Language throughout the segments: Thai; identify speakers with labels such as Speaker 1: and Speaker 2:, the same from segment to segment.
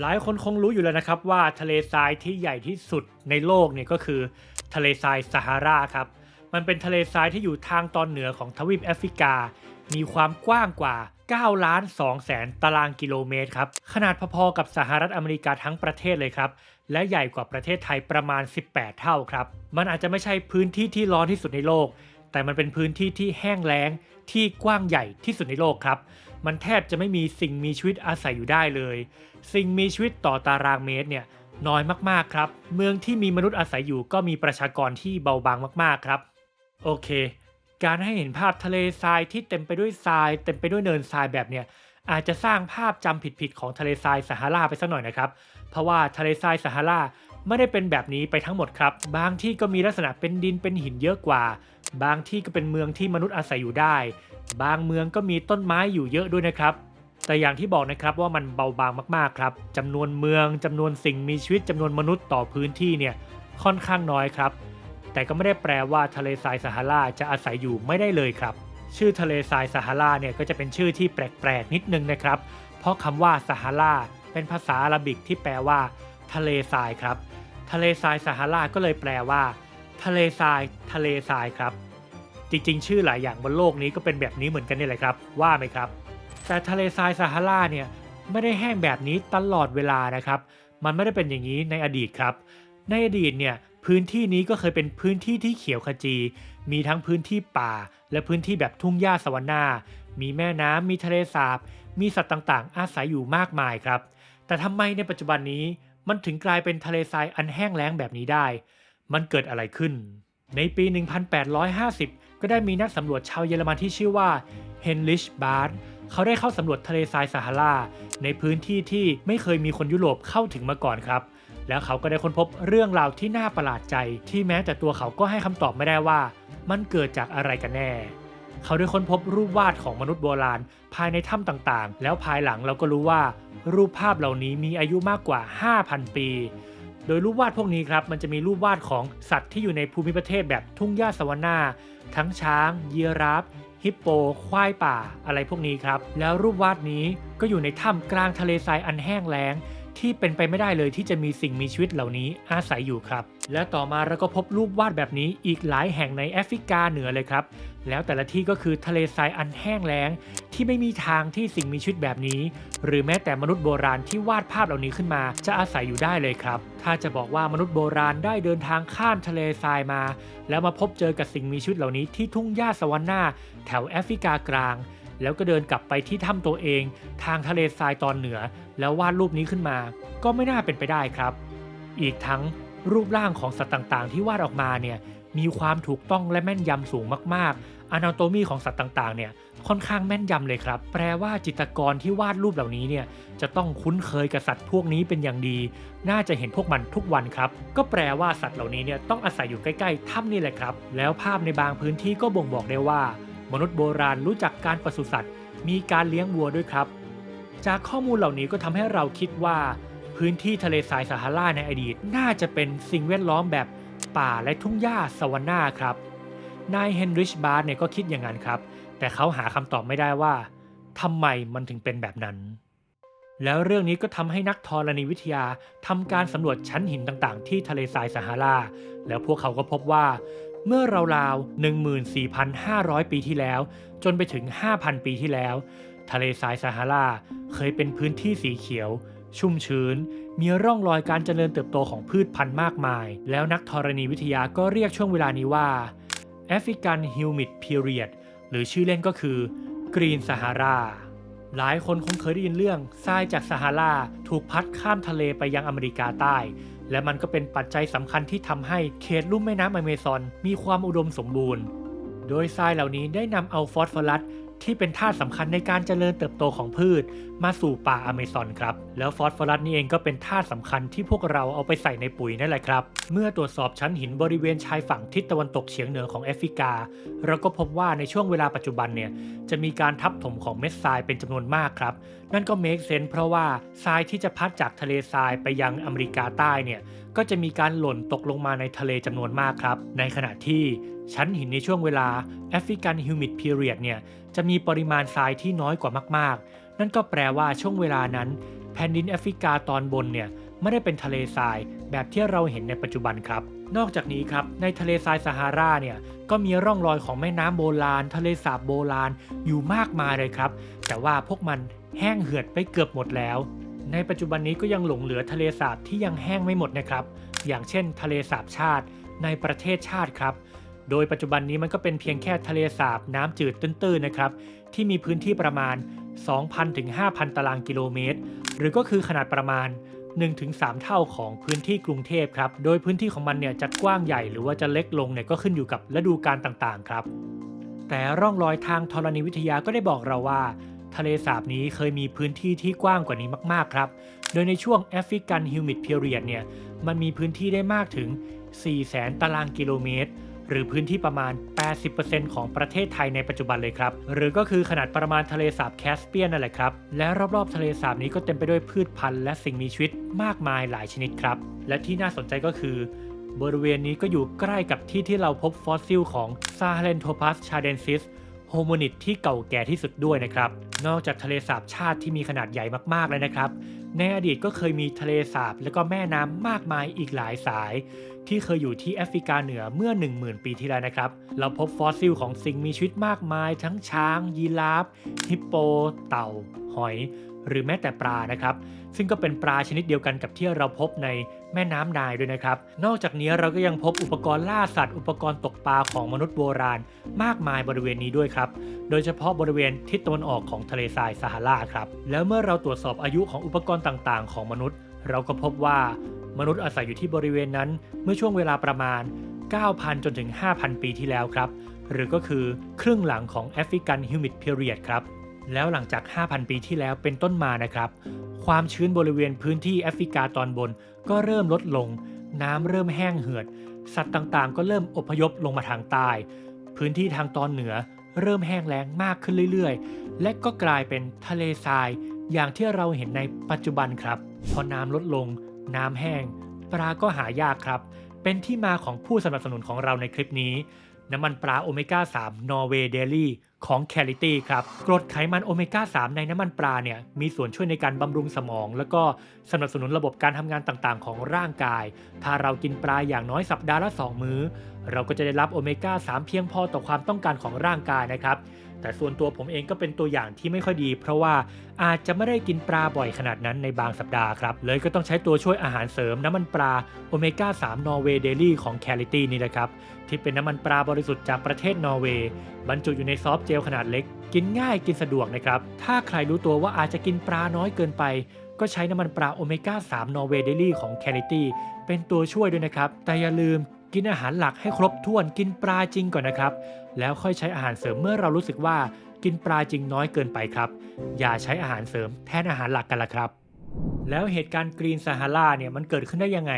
Speaker 1: หลายคนคงรู้อยู่แล้วนะครับว่าทะเลทรายที่ใหญ่ที่สุดในโลกเนี่ยก็คือทะเลทรายซาฮาราครับ มันเป็นทะเลทรายที่อยู่ทางตอนเหนือของทวีปแอฟริกา มีความกว้างกว่า9ล้าน2แสนตารางกิโลเมตรครับ ขนาดพอๆกับสหรัฐอเมริกาทั้งประเทศเลยครับ และใหญ่กว่าประเทศไทยประมาณ 18 เท่าครับ มันอาจจะไม่ใช่พื้นที่ที่ร้อนที่สุดในโลก แต่มันเป็นพื้นที่ที่แห้งแล้งที่กว้างใหญ่ที่สุดในโลกครับ มันแทบจะไม่มีสิ่งมีชีวิตอาศัยอยู่ได้เลย สิ่งมีชีวิตต่อตารางเมตรเนี่ยน้อยมากๆครับ เมืองที่มีมนุษย์อาศัยอยู่ก็มีประชากรที่เบาบางมากๆครับ โอเค การให้เห็นภาพทะเลทรายที่เต็มไปด้วยทราย เต็มไปด้วยเนินทรายแบบเนี้ยอาจจะสร้างภาพจำผิดๆของทะเลทรายซาฮาราไปสักหน่อยนะครับ เพราะว่าทะเลทรายซาฮารา ไม่ได้เป็นแบบนี้ไปทั้งหมดครับ บางที่ก็มีลักษณะเป็นดินเป็นหินเยอะกว่า บางที่ก็เป็นเมืองที่มนุษย์อาศัยอยู่ได้ บางเมืองก็มีต้นไม้อยู่เยอะด้วยนะครับ แต่อย่างที่บอกนะครับว่ามันเบาบางมากๆครับจำนวนเมืองจำนวนสิ่งมีชีวิตจำนวนมนุษย์ต่อพื้นที่เนี่ยค่อนข้างน้อยครับ แต่ก็ไม่ได้แปลว่าทะเลทรายซาฮาราจะอาศัยอยู่ไม่ได้เลยครับ ชื่อทะเลทรายซาฮาราเนี่ยก็จะเป็นชื่อที่แปลกๆนิดนึงนะครับ เพราะคำว่าซาฮาราเป็นภาษาอาหรับิกที่แปลว่า ทะเลทรายครับ ทะเลทรายซาฮาราก็เลยแปลว่า ทะเลทราย ทะเลทรายครับ จริงๆ ชื่อหลายอย่างบนโลกนี้ก็เป็นแบบนี้เหมือนกันนี่แหละครับ ว่าไหมครับ แต่ทะเลทรายซาฮาราเนี่ยไม่ได้แห้งแบบนี้ตลอดเวลานะครับ มันไม่ได้เป็นอย่างนี้ในอดีตครับ ในอดีตเนี่ยพื้นที่นี้ก็เคยเป็นพื้นที่ที่เขียวขจี มีทั้งพื้นที่ป่า และพื้นที่แบบทุ่งหญ้าสวรรค์นามีแม่น้ำมีทะเลสาบ มีสัตว์ต่างๆ อาศัยอยู่มากมายครับ แต่ทำไมในปัจจุบันนี้ มันถึงกลายเป็นทะเลทรายอันแห้งแล้งแบบนี้ได้ มันเกิดอะไรขึ้น ในปี 1850 ก็ได้มีนักสำรวจชาวเยอรมันที่ชื่อว่าเฮนริชบาร์ดเขาได้เข้าสำรวจทะเลทรายซาฮาราในพื้นที่ที่ไม่เคยมีคนยุโรปเข้าถึงมาก่อนครับ แล้วเขาก็ได้ค้นพบเรื่องราวที่น่าประหลาดใจ ที่แม้แต่ตัวเขาก็ให้คำตอบไม่ได้ว่า มันเกิดจากอะไรกันแน่ เขาได้ค้นพบรูปวาดของมนุษย์โบราณ ภายในถ้ำต่างๆ แล้วภายหลังเราก็รู้ว่า รูปภาพเหล่านี้มีอายุมากกว่า 5,000 ปี โดยรูปวาดพวกนี้ครับมันจะมีรูปวาดของสัตว์ที่อยู่ในภูมิประเทศแบบทุ่งหญ้าสวรรค์นาทั้งช้างยีราฟฮิปโป ควายป่า อะไรพวกนี้ครับ แล้วรูปวาดนี้ก็อยู่ในถ้ำกลางทะเลทรายอันแห้งแล้ง ที่เป็นไปไม่ได้เลยที่จะมีสิ่งมีชีวิตเหล่านี้อาศัยอยู่ครับ และต่อมาเราก็พบรูปวาดแบบนี้อีกหลายแห่งในแอฟริกาเหนือเลยครับ แล้วแต่ละที่ก็คือทะเลทรายอันแห้งแล้ง ที่ไม่มีทางที่สิ่งมีชีวิตแบบนี้ หรือแม้แต่มนุษย์โบราณที่วาดภาพเหล่านี้ขึ้นมา จะอาศัยอยู่ได้เลยครับ ถ้าจะบอกว่ามนุษย์โบราณได้เดินทางข้ามทะเลทรายมา แล้วมาพบเจอกับสิ่งมีชีวิตเหล่านี้ที่ทุ่งหญ้าสวรรค์นาแถวแอฟริกากลาง แล้วก็เดินกลับไปที่ถ้ำตัวเอง ทางทะเลทรายตอนเหนือ แล้ววาดรูปนี้ขึ้นมา ก็ไม่น่าเป็นไปได้ครับ อีกทั้งรูปร่างของสัตว์ต่างๆ ที่วาดออกมาเนี่ยมีความถูกต้องและแม่นยำสูงมากๆ อนาโตมีของสัตว์ต่างๆเนี่ยค่อนข้างแม่นยำเลยครับ แปลว่าจิตรกรที่วาดรูปเหล่านี้เนี่ยจะต้องคุ้นเคยกับสัตว์พวกนี้เป็นอย่างดี น่าจะเห็นพวกมันทุกวันครับ ก็แปลว่าสัตว์เหล่านี้เนี่ยต้องอาศัยอยู่ใกล้ๆถ้ำนี่แหละครับ แล้วภาพในบางพื้นที่ก็บ่งบอกได้ว่า มนุษย์โบราณรู้จักการปศุสัตว์ มีการเลี้ยงวัวด้วยครับ จากข้อมูลเหล่านี้ก็ทำให้เราคิดว่า พื้นที่ทะเลทรายซาฮาราในอดีต น่าจะเป็นสิ่งแวดล้อมแบบป่าและทุ่งหญ้าสวรรค์นาครับ นายเฮนริชบาร์ดเนี่ยก็คิดอย่างนั้นครับ แต่เขาหาคำตอบไม่ได้ว่าทำไมมันถึงเป็นแบบนั้น แล้วเรื่องนี้ก็ทำให้นักธรณีวิทยาทำการสำรวจชั้นหินต่างๆ ที่ทะเลทรายซาฮารา แล้วพวกเขาก็พบว่า เมื่อราวๆ14,500 ปีที่แล้ว จนไปถึง 5,000 ปีที่แล้ว ทะเลทรายซาฮาราเคยเป็นพื้นที่สีเขียวชุ่มชื้น มีร่องรอยการเจริญเติบโตของพืชพันธุ์มากมาย แล้วนักธรณีวิทยาก็เรียกช่วงเวลานี้ว่า African Humid Period หรือชื่อเล่นก็คือ Green Sahara หลายคนคงเคยได้ยินเรื่องทรายจากซาฮาราถูกพัดข้ามทะเลไปยังอเมริกาใต้ และมันก็เป็นปัจจัยสำคัญที่ทำให้เขตลุ่มแม่น้ำอเมซอนมีความอุดมสมบูรณ์ โดยทรายเหล่านี้ได้นำเอาฟอสฟอรัสที่เป็นธาตุสำคัญในการเจริญเติบโตของพืชมาสู่ป่าอเมซอนครับ แล้วฟอสฟอรัสนี่เองก็เป็นธาตุสำคัญที่พวกเราเอาไปใส่ในปุ๋ยนั่นแหละครับ เมื่อตรวจสอบชั้นหินบริเวณชายฝั่งทิศตะวันตกเฉียงเหนือของแอฟริกา เราก็พบว่าในช่วงเวลาปัจจุบันเนี่ยจะมีการทับถมของเม็ดทรายเป็นจำนวนมากครับ นั่นก็เมคเซนเพราะว่าทรายที่จะพัดจากทะเลทรายไปยังอเมริกาใต้เนี่ยก็จะมีการหล่นตกลงมาในทะเลจำนวนมากครับ ในขณะที่ชั้นหินในช่วงเวลา African Humid Period เนี่ยจะมีปริมาณทรายที่น้อยกว่ามากๆ นั่นก็แปลว่าช่วงเวลานั้น แผ่นดินแอฟริกาตอนบนเนี่ยไม่ได้เป็นทะเลทรายแบบที่เราเห็นในปัจจุบันครับ นอกจากนี้ครับในทะเลทรายซาฮาราเนี่ยก็มีร่องรอยของแม่น้ำโบราณ ทะเลสาบโบราณอยู่มากมายเลยครับ แต่ว่าพวกมันแห้งเหือดไปเกือบหมดแล้ว ในปัจจุบันนี้ก็ยังหลงเหลือทะเลสาบที่ยังแห้งไม่หมดนะครับ อย่างเช่น ทะเลสาบชาติในประเทศชาติครับ โดยปัจจุบันนี้มันก็เป็นเพียงแค่ทะเลสาบน้ำจืดตื้นๆนะครับ ที่มีพื้นที่ประมาณ 2,000ถึง5,000 ตารางกิโลเมตร หรือก็คือขนาดประมาณ 1-3 เท่าของพื้นที่กรุงเทพครับ โดยพื้นที่ของมันเนี่ยจะกว้างใหญ่หรือว่าจะเล็กลงเนี่ยก็ขึ้นอยู่กับฤดูกาลต่างๆ ครับ แต่ร่องรอยทางธรณีวิทยาก็ได้บอกเราว่า ทะเลสาบนี้เคยมีพื้นที่ที่กว้างกว่านี้มากๆครับ โดยในช่วงแอฟริกันฮิวมิดเพียรียดเนี่ย มันมีพื้นที่ได้มากถึง 400,000 ตารางกิโลเมตร หรือพื้นที่ประมาณ 80%ของประเทศไทยในปัจจุบันเลยครับ หรือก็คือขนาดประมาณทะเลสาบแคสเปียนนั่นแหละครับ และรอบๆทะเลสาบนี้ก็เต็มไปด้วยพืชพันธุ์และสิ่งมีชีวิตมากมายหลายชนิดครับ และที่น่าสนใจก็คือบริเวณนี้ก็อยู่ใกล้กับที่ที่เราพบฟอสซิลของซาเลนโทพัสชาเดนซิสโฮโมนิดที่เก่าแก่ที่สุดด้วยนะครับ นอกจากทะเลสาบชาติที่มีขนาดใหญ่มากๆเลยนะครับในอดีตก็เคยมีทะเลสาบและก็แม่น้ำมากมายอีกหลายสาย ที่เคยอยู่ที่แอฟริกาเหนือเมื่อ 10,000 ปีที่แล้วนะครับ เราพบฟอสซิลของสิ่งมีชีวิตมากมาย ทั้งช้าง ยีราฟฮิปโป เต่า หอย หรือแม้แต่ปลานะครับ ซึ่งก็เป็นปลาชนิดเดียวกันกับที่เราพบในแม่น้ำนายด้วยนะครับ นอกจากนี้เราก็ยังพบอุปกรณ์ล่าสัตว์ อุปกรณ์ตกปลาของมนุษย์โบราณ มากมายบริเวณนี้ด้วยครับ โดยเฉพาะบริเวณทิศตะวันออกของทะเลทรายซาฮาราครับ แล้วเมื่อเราตรวจสอบอายุของอุปกรณ์ต่างๆ ของมนุษย์ เราก็พบว่ามนุษย์อาศัยอยู่ที่บริเวณนั้น เมื่อช่วงเวลาประมาณ 9,000 จนถึง 5,000 ปีที่แล้วครับ หรือก็คือครึ่งหลังของแอฟริกันฮิวมิดเพียเรียดครับ แล้วหลังจาก 5,000 ปีที่แล้วเป็นต้นมานะครับ ความชื้นบริเวณพื้นที่แอฟริกาตอนบน ก็เริ่มลดลง น้ำเริ่มแห้งเหือด สัตว์ต่างๆ ก็เริ่มอพยพลงมาทางใต้ พื้นที่ทางตอนเหนือ เริ่มแห้งแล้งมากขึ้นเรื่อยๆ และก็กลายเป็นทะเลทราย อย่างที่เราเห็นในปัจจุบันครับ พอน้ำลดลง น้ำแห้ง ปลาก็หายากครับ เป็นที่มาของผู้สนับสนุนของเราในคลิปนี้ น้ำมันปลาโอเมก้า 3 นอร์เวย์เดลี่ ของแคลิตี้ครับกรดไขมันโอเมก้า 3 ในน้ำมันปลาเนี่ยมีส่วนช่วยในการบำรุงสมอง แล้วก็สนับสนุนระบบการทำงานต่างๆ ของร่างกาย ถ้าเรากินปลาอย่างน้อยสัปดาห์ละ 2 มื้อ เราก็จะได้รับโอเมก้า 3 เพียงพอต่อความต้องการของร่างกายนะครับ แต่ส่วนตัวผมเองก็เป็นตัวอย่างที่ไม่ค่อยดี เพราะว่าอาจจะไม่ได้กินปลาบ่อยขนาดนั้นในบางสัปดาห์ครับ เลยก็ต้องใช้ตัวช่วยอาหารเสริมน้ำมันปลาโอเมก้า3นอร์เวย์เดลี่ของ c a l i t y นี่แหละครับ ที่เป็นน้ำมันปลาบริสุทธิ์จากประเทศนอร์เวย์บรรจุอยู่ในซอฟต์เจลขนาดเล็ก กินง่ายกินสะดวกนะครับ ถ้าใครรู้ตัวว่าอาจจะกินปลาน้อยเกินไปก็ใช้น้ำมันปลาโอเมก้า3นอร์เวย์เดลี่ของ c a l i t y เป็นตัวช่วยด้วยนะครับ แต่อย่าลืม กินอาหารหลักให้ครบถ้วนกินปลาจริงก่อนนะครับ แล้วค่อยใช้อาหารเสริมเมื่อเรารู้สึกว่ากินปลาจริงน้อยเกินไปครับ อย่าใช้อาหารเสริมแทนอาหารหลักกันละครับ แล้วเหตุการณ์กรีนซาฮาราเนี่ยมันเกิดขึ้นได้ยังไง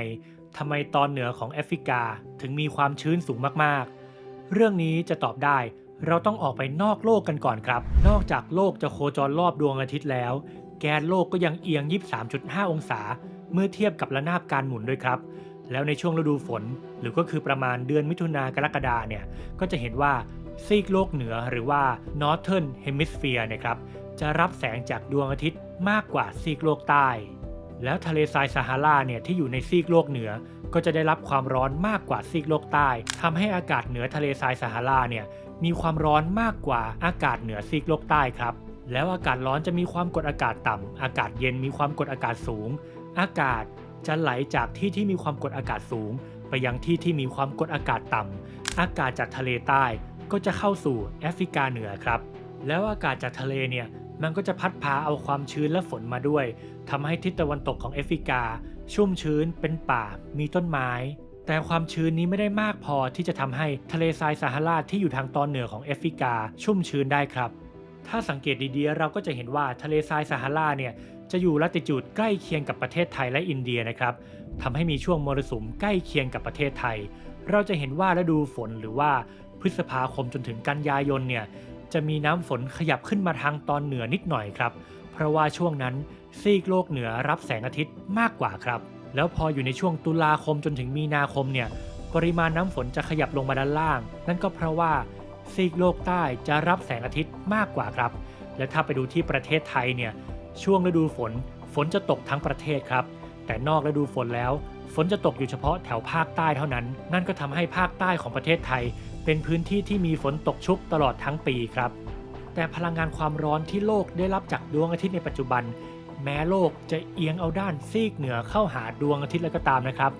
Speaker 1: ทำไมตอนเหนือของแอฟริกาถึงมีความชื้นสูงมากๆ เรื่องนี้จะตอบได้เราต้องออกไปนอกโลกกันก่อนครับ นอกจากโลกจะโคจรรอบดวงอาทิตย์แล้ว แกนโลกก็ยังเอียง 23.5 องศา เมื่อเทียบกับระนาบการหมุนด้วยครับ แล้วในช่วงฤดูฝน หรือก็คือประมาณเดือนมิถุนากรกฎาเนี่ยก็จะเห็นว่าซีกโลกเหนือหรือว่า Northern Hemisphere นะครับจะรับแสงจากดวงอาทิตย์มากกว่าซีกโลกใต้ แล้วทะเลทรายซาฮาราเนี่ยที่อยู่ในซีกโลกเหนือ ก็จะได้รับความร้อนมากกว่าซีกโลกใต้ทำให้อากาศเหนือทะเลทรายซาฮาราเนี่ยมีความร้อนมากกว่าอากาศเหนือซีกโลกใต้ครับ แล้วอากาศร้อนจะมีความกดอากาศต่ำอากาศเย็นมีความกดอากาศสูง อากาศ จะไหลจากที่ที่มีความกดอากาศสูง ไปยังที่ที่มีความกดอากาศต่ำอากาศจากทะเลใต้ก็จะเข้าสู่แอฟริกาเหนือครับ แล้วอากาศจากทะเลเนี่ยมันก็จะพัดพาเอาความชื้นและฝนมาด้วยทำให้ทิศตะวันตกของแอฟริกา ชุ่มชื้นเป็นป่า มีต้นไม้ แต่ความชื้นนี้ไม่ได้มากพอที่จะทำให้ทะเลทรายซาฮาราที่อยู่ทางตอนเหนือของแอฟริกา ชุ่มชื้นได้ครับ ถ้าสังเกตดีๆ เราก็จะเห็นว่าทะเลทรายซาฮาราเนี่ย จะอยู่ลัติจูดใกล้เคียงกับประเทศไทยและอินเดียนะครับทำให้มีช่วงมรสุมใกล้เคียงกับประเทศไทย เราจะเห็นว่าฤดูฝนหรือว่าพฤษภาคมจนถึงกันยายนเนี่ยจะมีน้ำฝนขยับขึ้นมาทางตอนเหนือนิดหน่อยครับ เพราะว่าช่วงนั้นซีกโลกเหนือรับแสงอาทิตย์มากกว่าครับ แล้วพออยู่ในช่วงตุลาคมจนถึงมีนาคมเนี่ยปริมาณน้ำฝนจะขยับลงมาด้านล่าง นั่นก็เพราะว่าซีกโลกใต้จะรับแสงอาทิตย์มากกว่าครับ และถ้าไปดูที่ประเทศไทยเนี่ย ช่วงฤดูฝน ฝนจะตกทั้งประเทศครับ แต่นอกฤดูฝนแล้ว ฝนจะตกอยู่เฉพาะแถวภาคใต้เท่านั้น นั่นก็ทำให้ภาคใต้ของประเทศไทย เป็นพื้นที่ที่มีฝนตกชุกตลอดทั้งปีครับ แต่พลังงานความร้อนที่โลกได้รับจากดวงอาทิตย์ในปัจจุบัน แม้โลกจะเอียงเอาด้านซีกเหนือเข้าหาดวงอาทิตย์แล้วก็ตามนะครับ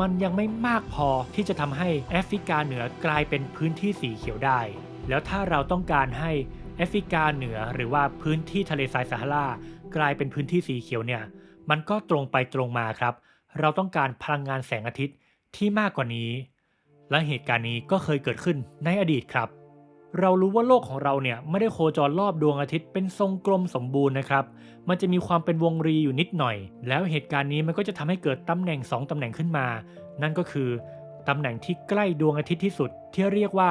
Speaker 1: มันยังไม่มากพอที่จะทำให้แอฟริกาเหนือกลายเป็นพื้นที่สีเขียวได้ แล้วถ้าเราต้องการให้ แอฟริกาเหนือหรือว่าพื้นที่ทะเลทรายซาฮารากลายเป็นพื้นที่สีเขียวเนี่ย มันก็ตรงไปตรงมาครับ เราต้องการพลังงานแสงอาทิตย์ที่มากกว่านี้ และเหตุการณ์นี้ก็เคยเกิดขึ้นในอดีตครับ เรารู้ว่าโลกของเราเนี่ยไม่ได้โคจรรอบดวงอาทิตย์เป็นทรงกลมสมบูรณ์นะครับ มันจะมีความเป็นวงรีอยู่นิดหน่อย แล้วเหตุการณ์นี้มันก็จะทำให้เกิดตำแหน่ง 2ตำแหน่งขึ้นมา นั่นก็คือตำแหน่งที่ใกล้ดวงอาทิตย์ที่สุดที่เรียกว่า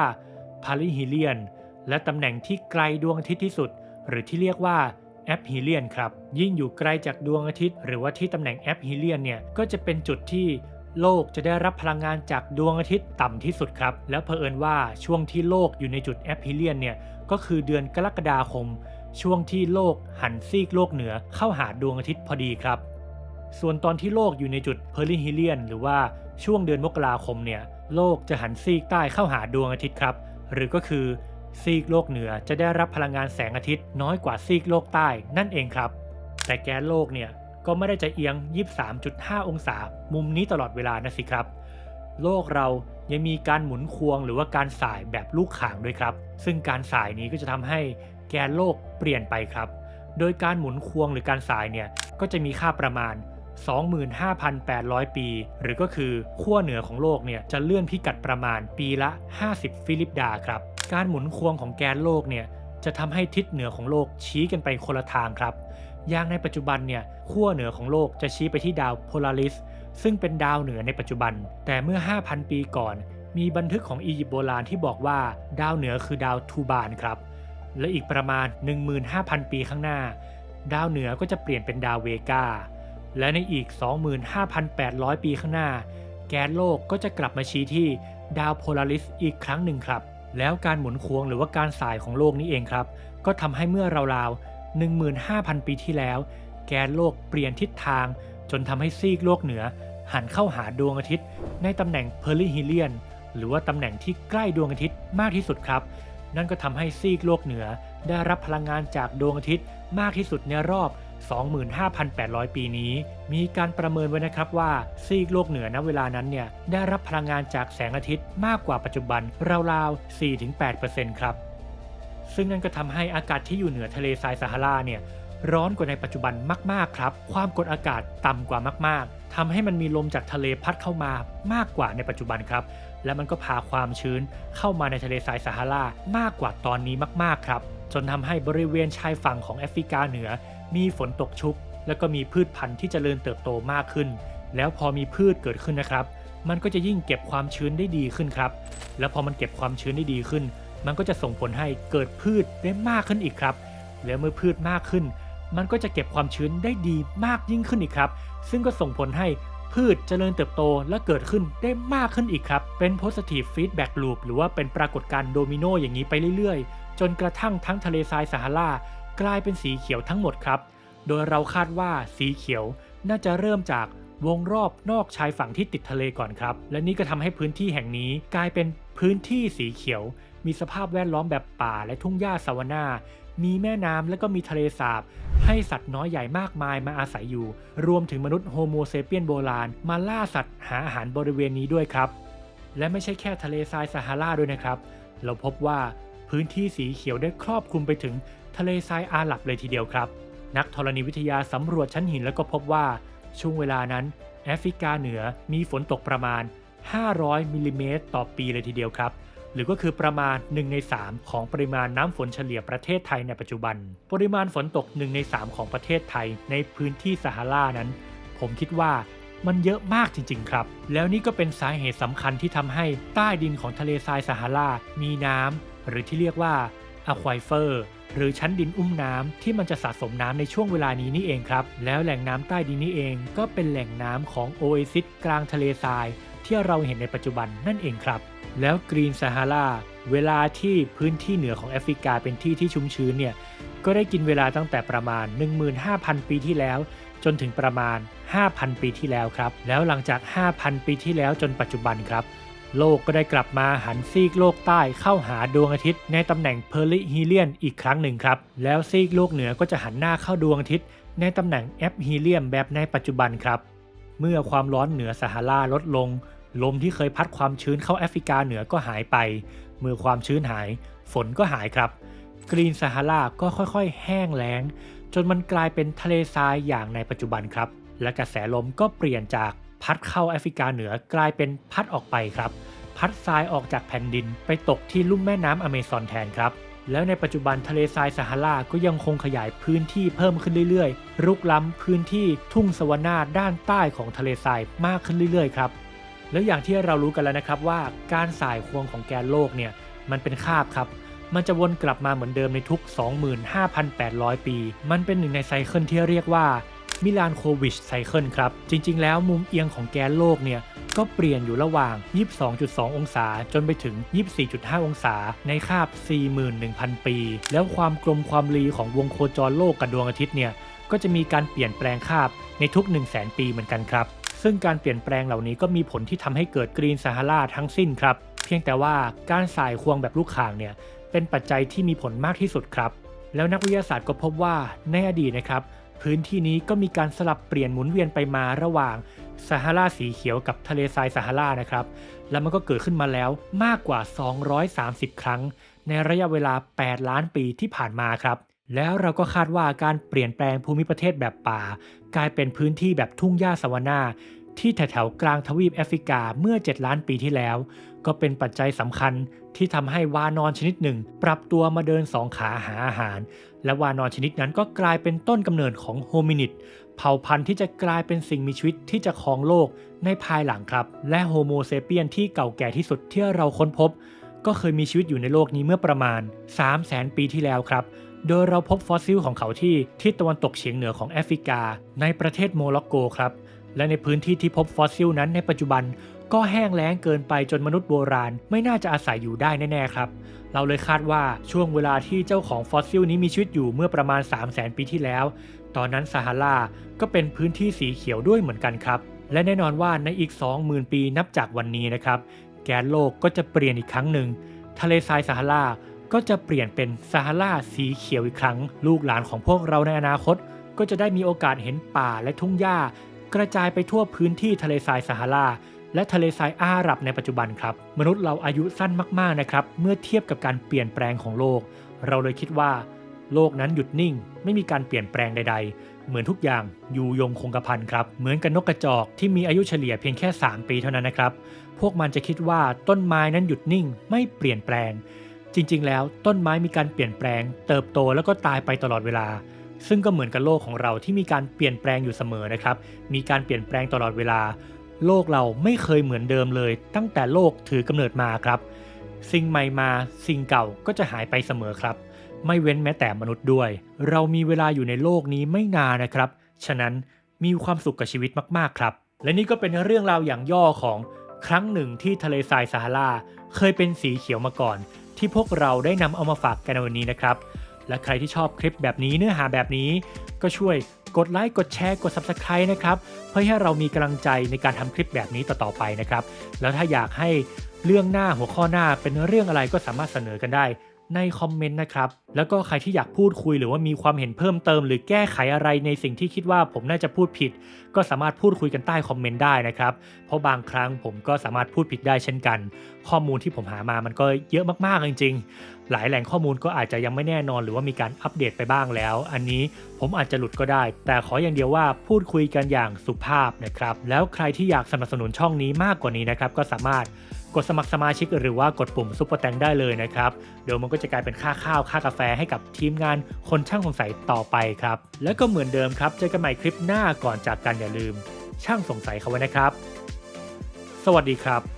Speaker 1: พาริฮิเลียน และตำแหน่งที่ไกลดวงอาทิตย์ที่สุด หรือที่เรียกว่าแอปฮิเลียนครับ ยิ่งอยู่ไกลจากดวงอาทิตย์ หรือว่าที่ตำแหน่งแอปฮิเลียนเนี่ยก็จะเป็นจุดที่โลกจะได้รับพลังงานจากดวงอาทิตย์ต่ำที่สุดครับ แล้วเผอิญว่าช่วงที่โลกอยู่ในจุดแอปฮิเลียนเนี่ยก็คือเดือนกรกฎาคม ช่วงที่โลกหันซีกโลกเหนือเข้าหาดวงอาทิตย์พอดีครับ ส่วนตอนที่โลกอยู่ในจุดเพอร์ลิฮิเลียนหรือว่าช่วงเดือนมกราคมเนี่ยโลกจะหันซีกใต้เข้าหาดวงอาทิตย์ครับ หรือก็คือ ซีกโลกเหนือจะได้รับพลังงานแสงอาทิตย์น้อยกว่าซีกโลกใต้นั่นเองครับ แต่แกนโลกเนี่ยก็ไม่ได้จะเอียง 23.5 องศา มุมนี้ตลอดเวลานะสิครับ โลกเรายังมีการหมุนควงหรือว่าการสายแบบลูกข่างด้วยครับ ซึ่งการสายนี้ก็จะทำให้แกนโลกเปลี่ยนไปครับ โดยการหมุนควงหรือการสายเนี่ยก็จะมีค่าประมาณ 25,800 ปี หรือก็คือขั้วเหนือของโลกเนี่ยจะเลื่อนพิกัดประมาณปีละ 50 ฟิลิปดาครับ การหมุนควงของแกนโลกเนี่ยจะทำให้ทิศเหนือของโลกชี้กันไปคนละทางครับ อย่างในปัจจุบันเนี่ยขั้วเหนือของโลกจะชี้ไปที่ดาวโพลาริสซึ่งเป็นดาวเหนือในปัจจุบัน แต่เมื่อ 5,000 ปีก่อน มีบันทึกของอียิปต์โบราณที่บอกว่าดาวเหนือคือดาวทูบานครับ และอีกประมาณ 15,000 ปีข้างหน้า ดาวเหนือก็จะเปลี่ยนเป็นดาวเวกา และในอีก 25,800 ปีข้างหน้า แกนโลกก็จะกลับมาชี้ที่ดาวโพลาริสอีกครั้งหนึ่งครับ แล้วการหมุนควงหรือว่าการสายของโลกนี้เองครับ ก็ทำให้เมื่อราวๆ15,000 ปีที่แล้ว แกนโลกเปลี่ยนทิศทาง จนทำให้ซีกโลกเหนือ หันเข้าหาดวงอาทิตย์ ในตำแหน่งเพอร์ลิฮิเลียนหรือว่าตำแหน่งที่ใกล้ดวงอาทิตย์มากที่สุดครับ นั่นก็ทำให้ซีกโลกเหนือ ได้รับพลังงานจากดวงอาทิตย์มากที่สุดในรอบ 25,800 ปีนี้ มีการประเมินไว้นะครับว่าซีกโลกเหนือณเวลานั้นเนี่ยได้รับพลังงานจากแสงอาทิตย์มากกว่าปัจจุบันราวๆ 4-8%ครับ ซึ่งนั่นก็ทำให้อากาศที่อยู่เหนือทะเลทรายซาฮาราเนี่ยร้อนกว่าในปัจจุบันมากๆครับ ความกดอากาศต่ำกว่ามากๆทำให้มันมีลมจากทะเลพัดเข้ามามากกว่าในปัจจุบันครับ และมันก็พาความชื้นเข้ามาในทะเลทรายซาฮารามากกว่าตอนนี้มากๆครับ จนทำให้บริเวณชายฝั่งของแอฟริกาเหนือ มีฝนตกชุก แล้วก็มีพืชพันธุ์ที่จเจริญเติบโตมากขึ้น แล้วพอมีพืชเกิดขึ้นนะครับ มันก็จะยิ่งเก็บความชื้นได้ดีขึ้นครับ แล้วพอมันเก็บความชื้นได้ดีขึ้น มันก็จะส่งผลให้เกิดพืชได้มากขึ้นอีกครับ แล้วเมื่อพืชมากขึ้น มันก็จะเก็บความชื้นได้ดีมากยิ่งขึ้นอีกครับ ซึ่งก็ส่งผลให้พืชเจริญเติบโตและเกิดขึ้นได้มากขึ้นอีกครับ เป็น positive feedback loop หรือว่าเป็นปรากฏการณ์โดมิโนอย่างนี้ไปเรื่อยๆ จนกระทั่งทั้งทะเลทรายซาฮารา กลายเป็นสีเขียวทั้งหมดครับ โดยเราคาดว่าสีเขียวน่าจะเริ่มจากวงรอบนอกชายฝั่งที่ติดทะเลก่อนครับ และนี่ก็ทำให้พื้นที่แห่งนี้กลายเป็นพื้นที่สีเขียว มีสภาพแวดล้อมแบบป่าและทุ่งหญ้าซาวนามีแม่น้ำและก็มีทะเลสาบ ให้สัตว์น้อยใหญ่มากมายมาอาศัยอยู่ รวมถึงมนุษย์โฮโมเซเปียนโบราณ มาล่าสัตว์หาอาหารบริเวณนี้ด้วยครับ และไม่ใช่แค่ทะเลทรายซาฮาราด้วยนะครับ เราพบว่าพื้นที่สีเขียวได้ครอบคลุมไปถึง ทะเลทรายอาหรับเลยทีเดียวครับ นักธรณีวิทยาสำรวจชั้นหินแล้วก็พบว่าช่วงเวลานั้น แอฟริกาเหนือมีฝนตกประมาณ 500 มิลลิเมตรต่อปีเลยทีเดียวครับ หรือก็คือประมาณ 1 ใน 3 ของปริมาณน้ำฝนเฉลี่ยประเทศไทยในปัจจุบัน ปริมาณฝนตก 1 ใน 3 ของประเทศไทย ในพื้นที่ซาฮารานั้น ผมคิดว่ามันเยอะมากจริง ๆ ครับ แล้วนี่ก็เป็นสาเหตุสำคัญที่ทำให้ใต้ดินของทะเลทรายซาฮารามีน้ำหรือที่เรียกว่า อะควายเฟอร์หรือชั้นดินอุ้มน้ำที่มันจะสะสมน้ำในช่วงเวลานี้นี่เองครับ แล้วแหล่งน้ำใต้ดินนี้เองก็เป็นแหล่งน้ำของโอเอซิสกลางทะเลทราย ที่เราเห็นในปัจจุบันนั่นเองครับ แล้วกรีนซาฮาราเวลาที่พื้นที่เหนือของแอฟริกาเป็นที่ที่ชุ่มชื้นเนี่ยก็ได้กินเวลาตั้งแต่ประมาณ 15,000 ปีที่แล้ว จนถึงประมาณ 5,000 ปีที่แล้วครับ แล้วหลังจาก 5,000 ปีที่แล้วจนปัจจุบันครับ โลกก็ได้กลับมาหันซีกโลกใต้เข้าหาดวงอาทิตย์ ในตำแหน่งเพอริฮีเลียนอีกครั้งหนึ่งครับ แล้วซีกโลกเหนือก็จะหันหน้าเข้าดวงอาทิตย์ ในตำแหน่งแอปฮีเลียมแบบในปัจจุบันครับ เมื่อความร้อนเหนือซาฮาราลดลง ลมที่เคยพัดความชื้นเข้าแอฟริกาเหนือก็หายไป เมื่อความชื้นหาย ฝนก็หายครับ กรีนซาฮาราก็ค่อยๆ แห้งแล้ง จนมันกลายเป็นทะเลทรายอย่างในปัจจุบันครับ และกระแสลมก็เปลี่ยนจาก พัดเข้าแอฟริกาเหนือกลายเป็นพัดออกไปครับ พัดทรายออกจากแผ่นดินไปตกที่ลุ่มแม่น้ำอเมซอนแทนครับ แล้วในปัจจุบันทะเลทรายซาฮาราก็ยังคงขยายพื้นที่เพิ่มขึ้นเรื่อยๆ รุกล้ำพื้นที่ทุ่งสวนาด้านใต้ของทะเลทรายมากขึ้นเรื่อยๆครับแล้วอย่างที่เรารู้กันแล้วนะครับว่าการสายควงของแกนโลกเนี่ยมันเป็นคาบครับ มันจะวนกลับมาเหมือนเดิมในทุก 25,800 ปี มันเป็นหนึ่งในไซเคิลที่เรียกว่า มิลานโควิชไซเคิลครับ จริง ๆ แล้วมุมเอียงของแกนโลกเนี่ยก็เปลี่ยนอยู่ระหว่าง 22.2 องศา จนไปถึง 24.5 องศา ในคาบ 41,000 ปี แล้วความกลมความรีของวงโคจรโลกกับดวงอาทิตย์เนี่ย ก็จะมีการเปลี่ยนแปลงคาบในทุก 1 0 0 0 0แปีเหมือนกันครับ ซึ่งการเปลี่ยนแปลงเหล่านี้ก็มีผลที่ทำให้เกิดกรีนซาฮาราทั้งสิ้นครับ เพียงแต่ว่าการสายควงแบบลูกข่างเนี่ย เป็นปัจจัยที่มีผลมากที่สุดครับ แล้วนักวิทยาศาสตร์ก็พบว่าในอดีตนะครับ พื้นที่นี้ก็มีการสลับเปลี่ยนหมุนเวียนไปมาระหว่างซาฮาราสีเขียวกับทะเลทรายซาฮารานะครับ แล้วมันก็เกิดขึ้นมาแล้วมากกว่า 230 ครั้ง ในระยะเวลา 8 ล้านปีที่ผ่านมาครับ แล้วเราก็คาดว่าการเปลี่ยนแปลงภูมิประเทศแบบป่า กลายเป็นพื้นที่แบบทุ่งหญ้าสวานาที่แถวๆกลางทวีปแอฟริกาเมื่อ 7 ล้านปีที่แล้ว ก็เป็นปัจจัยสำคัญที่ทำให้วานอนชนิดหนึ่ง ปรับตัวมาเดินสองขาหาอาหาร และวานอนชนิดนั้นก็กลายเป็นต้นกำเนิดของโฮมินิดเผ่าพันธุ์ที่จะกลายเป็นสิ่งมีชีวิตที่จะครองโลกในภายหลังครับ และโฮโมเซเปียนที่เก่าแก่ที่สุดที่เราค้นพบ ก็เคยมีชีวิตอยู่ในโลกนี้เมื่อประมาณ 3 0 0แสนปีที่แล้วครับ โดยเราพบฟอสซิลของเขาที่ทิศตะวันตกเฉียงเหนือของแอฟริกา ในประเทศโมร็อกโกครับ และในพื้นที่ที่พบฟอสซิลนั้นในปัจจุบัน ก็แห้งแล้งเกินไปจนมนุษย์โบราณ ไม่น่าจะอาศัยอยู่ได้แน่ๆครับ เราเลยคาดว่าช่วงเวลาที่เจ้าของฟอสซิลนี้มีชีวิตอยู่เมื่อประมาณ 3 0 0แสนปีที่แล้ว ตอนนั้นซาฮาราก็เป็นพื้นที่สีเขียวด้วยเหมือนกันครับ และแน่นอนว่าในอีก 20,000 ปีนับจากวันนี้นะครับ แกนโลกก็จะเปลี่ยนอีกครั้งหนึ่ง ทะเลทรายซาฮาราก็จะเปลี่ยนเป็นซาฮาราสีเขียวอีกครั้ง ลูกหลานของพวกเราในอนาคต ก็จะได้มีโอกาสเห็นป่าและทุ่งหญ้ากระจายไปทั่วพื้นที่ทะเลทรายซาฮารา และทะเลทรายอาหรับในปัจจุบันครับ มนุษย์เราอายุสั้นมากๆนะครับ เมื่อเทียบกับการเปลี่ยนแปลงของโลก เราเลยคิดว่า โลกนั้นหยุดนิ่ง ไม่มีการเปลี่ยนแปลงใด ๆ เหมือนทุกอย่างอยู่ยงคงกระพันครับ เหมือนกับนกกระจอกที่มีอายุเฉลี่ยเพียงแค่ 3 ปีเท่านั้นนะครับ พวกมันจะคิดว่าต้นไม้นั้นหยุดนิ่ง ไม่เปลี่ยนแปลง จริง ๆ แล้วต้นไม้มีการเปลี่ยนแปลง เติบโตแล้วก็ตายไปตลอดเวลาซึ่งก็เหมือนกับโลกของเราที่มีการเปลี่ยนแปลงอยู่เสมอนะครับ มีการเปลี่ยนแปลงตลอดเวลา โลกเราไม่เคยเหมือนเดิมเลย ตั้งแต่โลกถือกำเนิดมาครับ สิ่งใหม่มาสิ่งเก่าก็จะหายไปเสมอครับ ไม่เว้นแม้แต่มนุษย์ด้วย เรามีเวลาอยู่ในโลกนี้ไม่นานนะครับ ฉะนั้นมีความสุขกับชีวิตมากๆครับ และนี่ก็เป็นเรื่องราวอย่างย่อของครั้งหนึ่งที่ทะเลทรายซาฮาราเคยเป็นสีเขียวมาก่อน ที่พวกเราได้นำเอามาฝากกันในวันนี้นะครับ และใครที่ชอบคลิปแบบนี้เนื้อหาแบบนี้ก็ช่วย กดไลค์กดแชร์กด Subscribe นะครับเพื่อให้เรามีกำลังใจในการทำคลิปแบบนี้ต่อๆไปนะครับ แล้วถ้าอยากให้เรื่องหน้าหัวข้อหน้าเป็นเรื่องอะไรก็สามารถเสนอกันได้ในคอมเมนต์นะครับ แล้วก็ใครที่อยากพูดคุยหรือว่ามีความเห็นเพิ่มเติม หรือแก้ไขอะไรในสิ่งที่คิดว่าผมน่าจะพูดผิด ก็สามารถพูดคุยกันใต้คอมเมนต์ได้นะครับ เพราะบางครั้งผมก็สามารถพูดผิดได้เช่นกัน ข้อมูลที่ผมหามามันก็เยอะมากๆจริง ๆ หลายแหล่งข้อมูลก็อาจจะยังไม่แน่นอนหรือว่ามีการอัปเดตไปบ้างแล้ว อันนี้ผมอาจจะหลุดก็ได้ แต่ขออย่างเดียวว่าพูดคุยกันอย่างสุภาพนะครับ แล้วใครที่อยากสนับสนุนช่องนี้มากกว่านี้นะครับ ก็สามารถกดสมัครสมาชิกหรือว่ากดปุ่มซุปเปอร์แตงได้เลยนะครับ เดี๋ยวมันก็จะกลายเป็นค่าข้าวค่ากาแฟให้กับทีมงานคนช่างสงสัยต่อไปครับ แล้วก็เหมือนเดิมครับ เจอกันใหม่คลิปหน้าก่อนจากกันอย่าลืม ช่างสงสัยเขาไว้นะครับ สวัสดีครับ